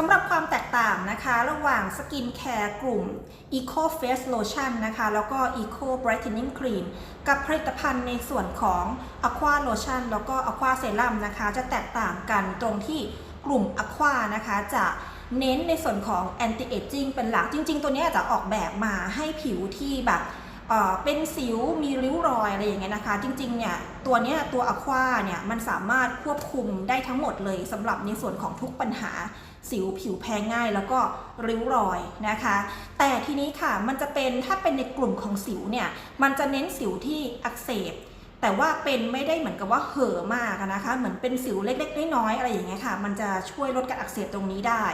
สำหรับความแตกต่างนะคะ ระหว่างสกินแคร์กลุ่ม Eco Face Lotion นะคะ แล้วก็ Eco Brightening Cream กับผลิตภัณฑ์ในส่วนของ Aqua Lotion แล้วก็ Aqua Serum นะคะ จะแตกต่างกันตรงที่กลุ่ม Aqua นะคะ จะเน้นในส่วนของ anti aging เป็นหลักจริง ๆ ตัวนี้จะออกแบบมาให้ผิวที่แบบ เป็นสิวมีริ้วรอยอะไรอย่างเงี้ยนะคะ จริงๆเนี่ยตัวเนี้ยตัว Aqua เนี่ยมันสามารถควบคุมได้ทั้งหมดเลยสำหรับในส่วนของทุกปัญหาสิวผิวแพ้ง่ายแล้วก็ริ้วรอยนะคะ แต่ทีนี้ค่ะมันจะเป็นถ้าเป็นในกลุ่มของสิวเนี่ยมันจะเน้นสิวที่อักเสบ แต่ว่าเป็นไม่ได้เหมือนกับว่าเห่อมากนะคะ เหมือนเป็นสิวเล็กๆน้อยๆอะไรอย่างเงี้ยค่ะ มันจะช่วยลดการอักเสบตรงนี้ได้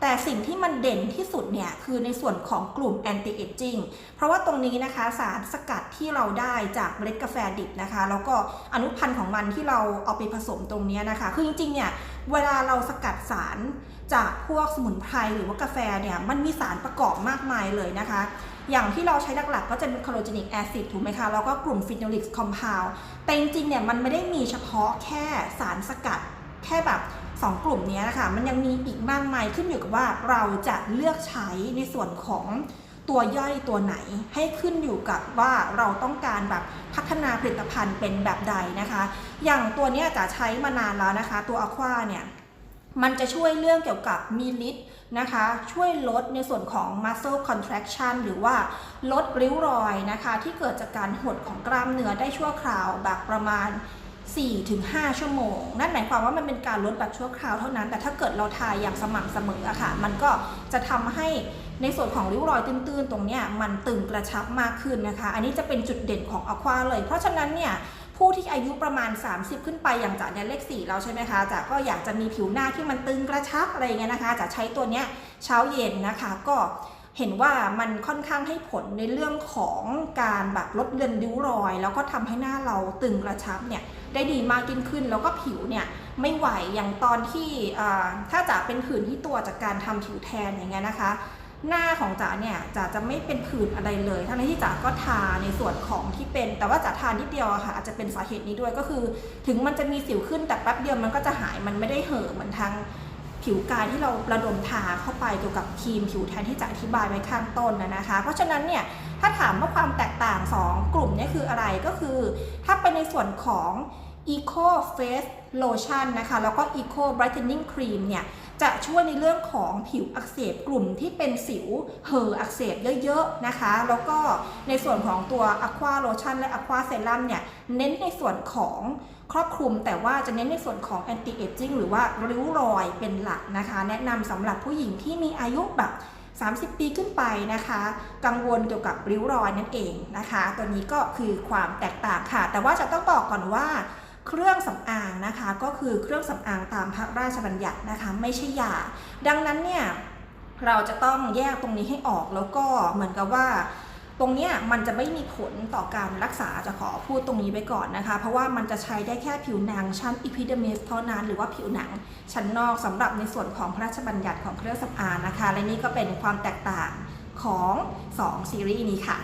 แต่สิ่งที่มันเด่นที่สุดเนี่ยคือในส่วนของกลุ่ม anti aging เพราะว่าตรงนี้นะคะสารสกัดที่เราได้จากเมล็ดกาแฟดิบนะคะ แล้วก็อนุพันธ์ของมันที่เราเอาไปผสมตรงนี้นะคะ คือจริงๆเนี่ยเวลาเราสกัดสาร จากพวกสมุนไพรหรือว่ากาแฟเนี่ยมันมีสารประกอบมากมายเลยนะคะ อย่างที่เราใช้หลักๆ ก็จะเป็นคาโรจินิกแอซิดถูกไหมคะแล้วก็กลุ่มฟิโนลิกคอมเพลแต่จริงๆเนี่ยมันไม่ได้มีเฉพาะแค่สารสกัดแค่แบบ2 กลุ่มนี้นะคะ มันยังมีอีกมากมายขึ้นอยู่กับว่าเราจะเลือกใช้ในส่วนของตัวย่อยตัวไหนให้ขึ้นอยู่กับว่าเราต้องการแบบพัฒนาผลิตภัณฑ์เป็นแบบใดนะคะ อย่างตัวนี้จะใช้มานานแล้วนะคะ ตัว Aqua เนี่ย มันจะช่วยเรื่องเกี่ยวกับมีลิตนะคะ ช่วยลดในส่วนของ muscle contraction หรือว่าลดริ้วรอยนะคะ ที่เกิดจากการหดของกล้ามเนื้อได้ชั่วคราวแบบประมาณ 4-5 ชั่วโมง นั่นหมายความว่ามันเป็นการลดแบบชั่วคราวเท่านั้น แต่ถ้าเกิดเราทายอย่างสม่ำเสมออะค่ะ มันก็จะทำให้ในส่วนของริ้วรอยตื้นๆ ตรงเนี้ยมันตึงกระชับมากขึ้นนะคะ อันนี้จะเป็นจุดเด่นของ Aqua เลย เพราะฉะนั้นเนี่ยผู้ที่อายุประมาณ 30 ขึ้นไปอย่างจ๋าเนี่ยเลข4แล้วใช่ไหมคะจ๋าก็อยากจะมีผิวหน้าที่มันตึงกระชับอะไรเงี้ยนะคะจะใช้ตัวเนี้ยเช้าเย็นนะคะก็เห็นว่ามันค่อนข้างให้ผลในเรื่องของการแบบลดเลือนริ้วรอย แล้วก็ทำให้หน้าเราตึงกระชับเนี่ยได้ดีมากยิ่งขึ้น แล้วก็ผิวเนี่ยไม่ไหวอย่างตอนที่ถ้าจ๋าเป็นผื่นที่ตัวจากการทำผิวแทนอย่างเงี้ยนะคะ หน้าของจ๋าเนี่ยจ๋าจะไม่เป็นผื่นอะไรเลย ทั้งที่จ๋าก็ทาในส่วนของที่เป็น แต่ว่าจ๋าทานิดเดียวอะค่ะอาจจะเป็นสาเหตุนี้ด้วยก็คือ ถึงมันจะมีสิวขึ้นแต่แป๊บเดียวมันก็จะหายมันไม่ได้เห่อะเหมือนทางผิวกายที่เราระดมทาเข้าไปเกี่ยวกับครีมผิวแทนที่จะอธิบายไว้ข้างต้นนะนะคะ เพราะฉะนั้นเนี่ยถ้าถามว่าความแตกต่าง 2 กลุ่มนี่ยคืออะไรก็คือ ถ้าเป็นในส่วนของ Eco Face Lotion นะคะ แล้วก็ Eco Brightening Cream เนี่ยจะช่วยในเรื่องของผิวอักเสบกลุ่มที่เป็นสิวเห่ออักเสบเยอะๆนะคะ แล้วก็ในส่วนของตัว Aqua Lotion และ Aqua Serum เนี่ยเน้นในส่วนของครอบคลุมแต่ว่าจะเน้นในส่วนของ anti aging หรือว่าริ้วรอยเป็นหลักนะคะ แนะนำสำหรับผู้หญิงที่มีอายุแบบ30 ปีขึ้นไปนะคะ กังวลเกี่ยวกับริ้วรอยนั่นเองนะคะ ตัวนี้ก็คือความแตกต่างค่ะ แต่ว่าจะต้องบอกก่อนว่า เครื่องสำอางนะคะก็คือเครื่องสำอางตามพระราชบัญญัตินะคะไม่ใช่ยา ดังนั้นเนี่ยเราจะต้องแยกตรงนี้ให้ออกแล้วก็เหมือนกับว่า ตรงนี้มันจะไม่มีผลต่อการรักษาจะขอพูดตรงนี้ไปก่อนนะคะ เพราะว่ามันจะใช้ได้แค่ผิวหนังชั้นอิพิเดมิสเท่านั้นหรือว่าผิวหนังชั้นนอกสำหรับในส่วนของพระราชบัญญัติของเครื่องสำอางนะคะ และนี่ก็เป็นความแตกต่างของ 2 ซีรีส์นี้ค่ะ